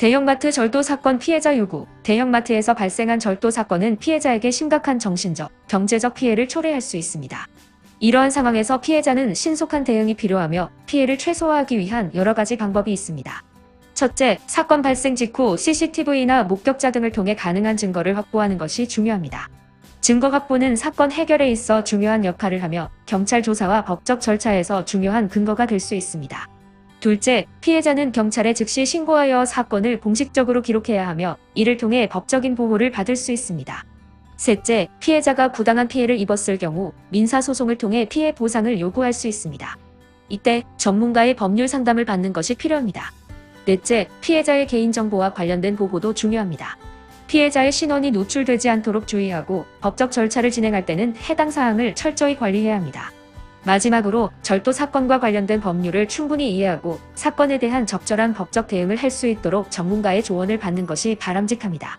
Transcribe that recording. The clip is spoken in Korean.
대형마트 절도 사건 피해자 요구. 대형마트에서 발생한 절도 사건은 피해자에게 심각한 정신적, 경제적 피해를 초래할 수 있습니다. 이러한 상황에서 피해자는 신속한 대응이 필요하며 피해를 최소화하기 위한 여러 가지 방법이 있습니다. 첫째, 사건 발생 직후 CCTV나 목격자 등을 통해 가능한 증거를 확보하는 것이 중요합니다. 증거 확보는 사건 해결에 있어 중요한 역할을 하며 경찰 조사와 법적 절차에서 중요한 근거가 될 수 있습니다. 둘째, 피해자는 경찰에 즉시 신고하여 사건을 공식적으로 기록해야 하며 이를 통해 법적인 보호를 받을 수 있습니다. 셋째, 피해자가 부당한 피해를 입었을 경우 민사소송을 통해 피해 보상을 요구할 수 있습니다. 이때 전문가의 법률 상담을 받는 것이 필요합니다. 넷째, 피해자의 개인정보와 관련된 보호도 중요합니다. 피해자의 신원이 노출되지 않도록 주의하고 법적 절차를 진행할 때는 해당 사항을 철저히 관리해야 합니다. 마지막으로 절도 사건과 관련된 법률을 충분히 이해하고 사건에 대한 적절한 법적 대응을 할 수 있도록 전문가의 조언을 받는 것이 바람직합니다.